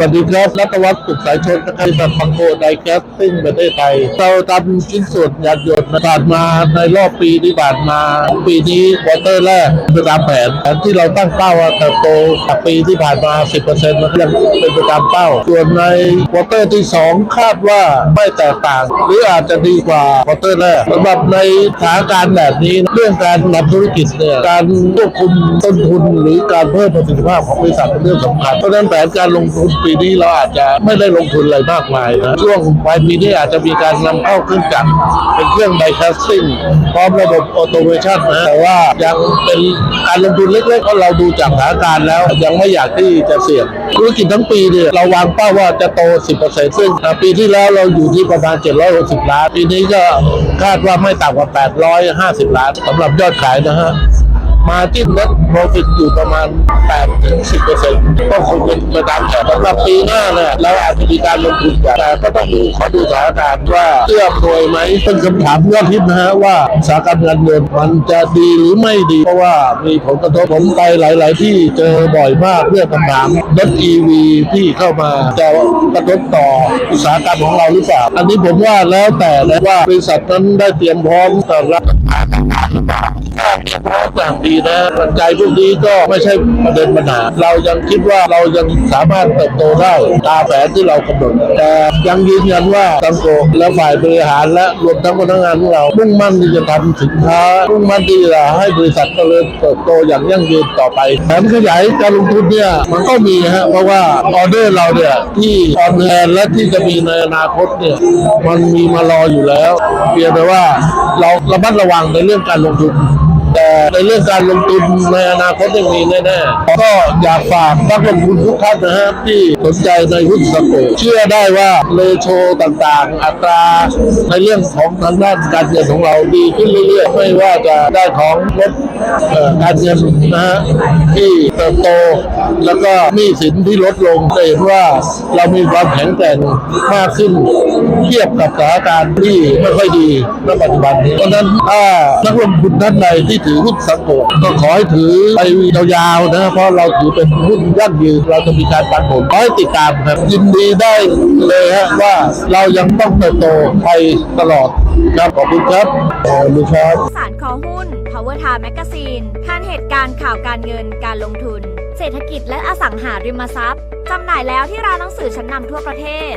วัสดีครับรัตวัฒน์สุขสายชนนะครับจากบังโกไดแคสติ้งประเทศไทยเราทำชิ้นส่วนยานยนต์ผ่านมาในรอบปีที่ผ่านมา ปีนี้ควอเตอร์แรกเป็นตามแผนแผนที่เราตั้งเป้าว่าเติบโตจากปีที่ผ่านมา 10%มันก็ยังเป็นไปตามเป้า ส่วนในควอเตอร์ที่ 2 คาดว่าไม่แตกต่าง หรืออาจจะดีกว่าควอเตอร์แรกสำหรับในสถานการณ์แบบนี้เรื่องการทำธุรกิจเนี่ยการควบคุมต้นทุนหรือการเพิ่มประสิทธิภาพของบริษัทเป็นเรื่องสำคัญเพราะฉะนั้นแผนการลงทุนปีนี้เราอาจจะไม่ได้ลงทุนอะไรมากมายนะช่วงปลายปีนี้อาจจะมีการนำเข้าเครื่องจักรเป็นเครื่องไดแคสติ้งพร้อมระบบออโตเมชันนะแต่ว่ายังเป็นการลงทุนเล็กๆเพราะเราดูจากสถานการณ์แล้วยังไม่อยากที่จะเสี่ยงธุรกิจทั้งปีเนี่ยเราวางเป้าว่าจะโต 10%ซึ่งปีที่แล้วเราอยู่ที่ประมาณ 760 ล้าน ปีนี้ก็คาดว่าไม่ต่ำกว่า 850 ล้านสำหรับยอดขายนะฮะ มาจิ้น net profit อยู่ประมาณ8ถึง10เปอร์เซ็นต์ก็คงเป็นไปตามแผนสำหรับปีหน้าเนี่ยเราอาจจะมีการลงทุนแต่ก็ต้องดูขอดูสถานการณ์ว่าเอื้อมหน่วยไหมเป็นคำถามยอดฮิตนะฮะว่าสาหกรรมงานเงินมันจะดีหรือไม่ดีเพราะว่ามีผลกระทบผมไปหลาย ๆ ที่เจอบ่อยมากเรื่องคำถามรถ EV ที่เข้ามาจะกระทบต่ออุตสาหกรรมของเราหรือเปล่าอันนี้ผมว่าแล้วแต่นะว่าบริษัทนั้นได้เตรียมพร้อมต่อรับ พร้อมอย่างดีนะปัจจัยพวกนี้ก็ไม่ใช่ประเด็นปัญหา เรายังคิดว่าเรายังสามารถเติบโตได้ตามแผนที่เรากำหนดแต่ยังยืนยันว่าตังโกและฝ่ายบริหารและรวมทั้งพนักงานของเรามุ่งมั่นที่จะทำสินค้ามุ่งมั่นที่จะให้บริษัทเจริญเติบโตอย่างยั่งยืนต่อไปแผนขยายการลงทุนเนี่ยมันก็มีฮะเพราะว่าออเดอร์เราเนี่ยที่ออนแลนและที่จะมีในอนาคตเนี่ยมันมีมารออยู่แล้วเพียงแต่ว่าเราระมัดระวังในเรื่องการลงทุน แต่ในเรื่องการลงทุนในอนาคตยังมีแน่ๆก็อยากฝากนักลงทุนทุกท่านนะฮะที่สนใจในหุ้นสโกเชื่อได้ว่าเลโชต่างๆ อัตราในเรื่องของทางด้านการเงินของเราดีขึ้นเรื่อยๆ ไม่ว่าจะได้ของลดการเงินนะฮะที่เติบโต แล้วก็หนี้สินที่ลดลงเห็นว่าเรามีความแข็งแกร่งมากขึ้น เทียบกับสถานการณ์ที่ไม่ค่อยดีณปัจจุบันนี้เพราะฉะนั้นถ้านักลงทุนท่านใดที่ถือหุ้นสังโกก็ขอให้ถือไปยาวๆนะเพราะเราถือเป็นหุ้นยั่งยืนเราจะมีการปันผลขอให้ติดตามครับยินดีได้เลยฮะว่าเรายังต้องเติบโตไปตลอดครับขอบคุณครับขอบคุณครับสารคอหุ้น Power Time Magazine ทันเหตุการณ์ข่าวการเงินการลงทุน เศรษฐกิจและอสังหาริมทรัพย์จำหน่ายแล้วที่ร้านหนังสือชั้นนำทั่วประเทศ